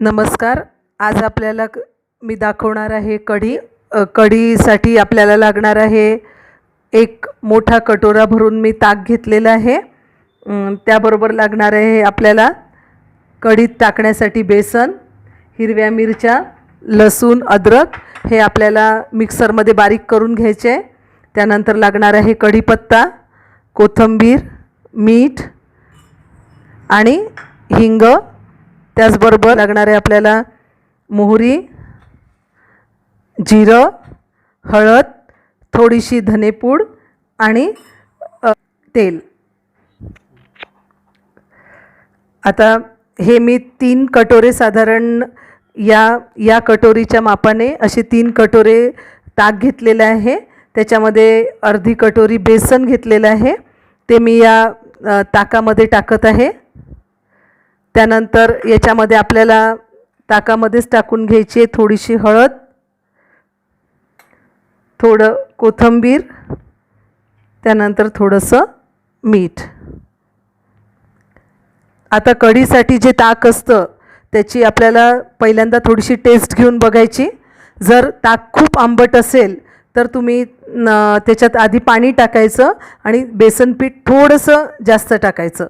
नमस्कार. आज आपल्याला क- मी दाखवणार आहे कढी. कढीसाठी आपल्याला लागणार आहे एक मोठा कटोरा भरून मी ताक घेतलेला आहे. त्याबरोबर लागणार आहे आपल्याला कढीत टाकण्यासाठी बेसन हिरव्या मिरच्या लसूण अद्रक हे आपल्याला मिक्सरमध्ये बारीक करून घ्यायचे. आहे त्यानंतर लागणार आहे कढीपत्ता कोथिंबीर मीठ आणि हिंग. त्याचबरोबर लागणारे आपल्याला मोहरी जिरं हळद थोडीशी धनेपूड आणि तेल. आता हे मी तीन कटोरे साधारण या या कटोरीच्या मापाने असे तीन कटोरे ताक घेतलेले आहे. त्याच्यामध्ये अर्धी कटोरी बेसन घेतलेलं आहे. ते मी या ताकामध्ये टाकत आहे. त्यानंतर याच्यामध्ये आपल्याला ताकामध्येच टाकून घ्यायची आहे थोडीशी हळद थोडं कोथिंबीर त्यानंतर थोडंसं मीठ. आता कढीसाठी जे ताक असतं त्याची आपल्याला पहिल्यांदा थोडीशी टेस्ट घेऊन बघायची. जर ताक खूप आंबट असेल तर तुम्ही त्याच्यात आधी पाणी टाकायचं आणि बेसन पीठ थोडंसं जास्त टाकायचं.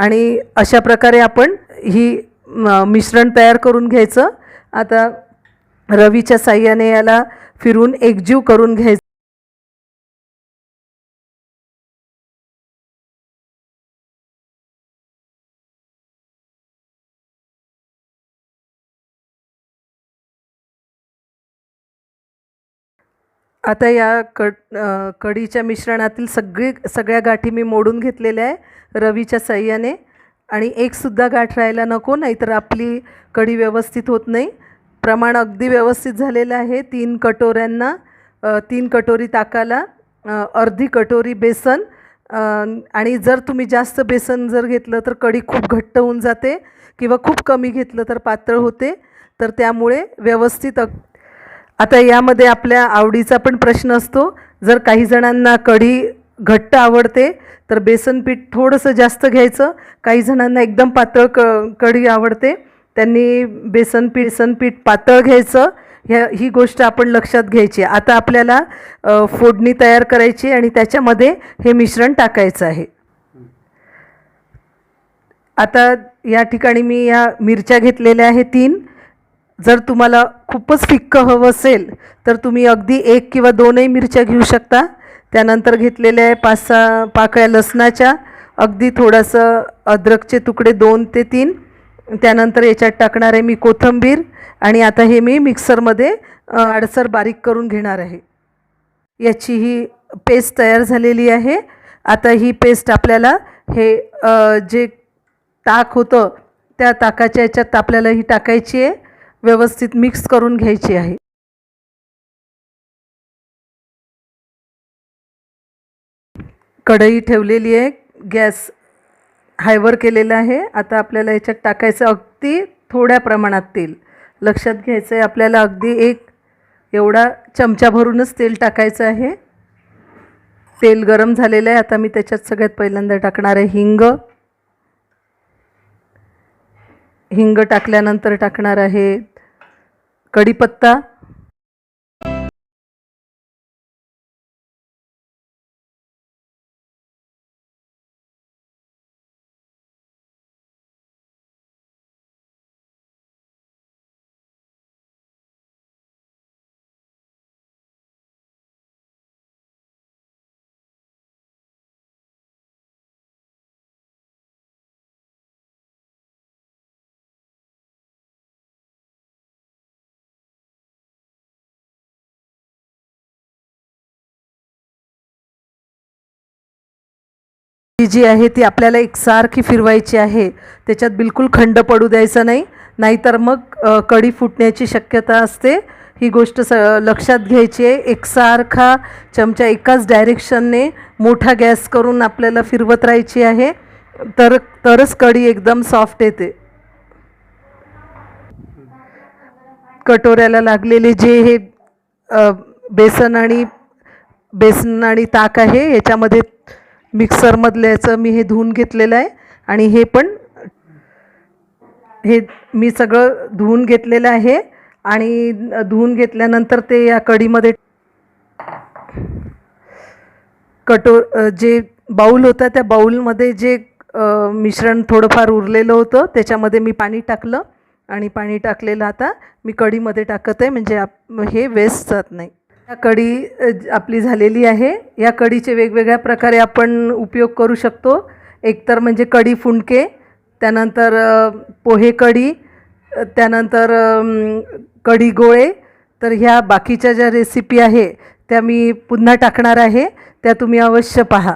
आणि अशा प्रकारे आपण ही म, मिश्रण तयार करून घ्यायचं. आता रवीच्या साह्याने याला फिरून एकजीव करून घ्यायचं. आता या कड कढीच्या मिश्रणातील सगळी सगळ्या गाठी मी मोडून घेतलेल्या आहे रवीच्या सहाय्याने आणि एकसुद्धा गाठ राहायला नको नाहीतर आपली कढी व्यवस्थित होत नाही. प्रमाण अगदी व्यवस्थित झालेलं आहे तीन कटोऱ्यांना तीन कटोरी ताकाला अर्धी कटोरी बेसन आणि जर तुम्ही जास्त बेसन जर घेतलं तर कढी खूप घट्ट होऊन जाते किंवा खूप कमी घेतलं तर पातळ होते. तर त्यामुळे व्यवस्थित अग आता यामध्ये आपल्या आवडीचा पण प्रश्न असतो. जर काही जणांना कढी घट्ट आवडते तर बेसन पीठ थोडंसं जास्त घ्यायचं. काही जणांना एकदम पातळ क कढी आवडते त्यांनी बेसन पीठ बेसन पीठ पातळ घ्यायचं. ह्या ही गोष्ट आपण लक्षात घ्यायची. आता आपल्याला फोडणी तयार करायची आणि त्याच्यामध्ये हे मिश्रण टाकायचं आहे. आता या ठिकाणी मी या मिरच्या घेतलेल्या आहे तीन. जर तुम्हाला खूपच फिक्कं हवं असेल तर तुम्ही अगदी एक किंवा दोनही मिरच्या घेऊ शकता. त्यानंतर घेतलेल्या आहे पाच सहा पाकळ्या लसणाच्या अगदी थोडंसं अद्रकचे तुकडे दोन ते तीन. त्यानंतर याच्यात टाकणार आहे मी कोथिंबीर आणि आता हे मी मिक्सरमध्ये आडसर बारीक करून घेणार आहे. याची ही पेस्ट तयार झालेली आहे. आता ही पेस्ट आपल्याला हे जे ताक होतं त्या ताकाच्या याच्यात आपल्याला ही टाकायची आहे. व्यवस्थित मिक्स करून घ्यायची आहे. कढई ठेवलेली आहे. गॅस हायवर केलेला आहे. आता आपल्याला याच्यात टाकायचं अगदी थोड्या प्रमाणात तेल. लक्षात घ्यायचं आहे आपल्याला अगदी एक एवढा चमचा भरूनच तेल टाकायचं आहे. तेल गरम झालेलं आहे. आता मी त्याच्यात सगळ्यात पहिल्यांदा टाकणार आहे हिंग. हिंग टाकल्यानंतर टाकणार आहे कढीपत्ता ही जी आहे ती आपल्याला एकसारखी फिरवायची आहे. त्याच्यात बिलकुल खंड पडू द्यायचा नाही. नाहीतर मग कढी फुटण्याची शक्यता असते. ही गोष्ट स लक्षात घ्यायची आहे. एकसारखा चमचा एकाच डायरेक्शनने मोठा गॅस करून आपल्याला फिरवत राहायची आहे. तर तरच कढी एकदम सॉफ्ट येते. कटोऱ्याला लागलेले जे हे बेसन आणि बेसन आणि ताक आहे याच्यामध्ये मिक्सरमधलं याचं मी हे धुवून घेतलेलं आहे. आणि हे पण हे मी सगळं धुवून घेतलेलं आहे. आणि धुवून घेतल्यानंतर ते या कढीमध्ये कटो जे बाऊल होता त्या बाऊलमध्ये जे मिश्रण थोडंफार उरलेलं होतं त्याच्यामध्ये मी पाणी टाकलं. आणि पाणी टाकलेलं आता मी कढीमध्ये टाकत आहे. म्हणजे आप हे वेस्ट जात नाही. या कढी आपली झालेली आहे. या कढीचे वेगवेगळ्या प्रकारे आपण उपयोग करू शकतो. एकतर म्हणजे कढी फुंडके त्यानंतर पोहे कढी त्यानंतर कढी गोळे. तर ह्या बाकीच्या ज्या रेसिपी आहे त्या मी पुन्हा टाकणार आहे. त्या तुम्ही अवश्य पहा.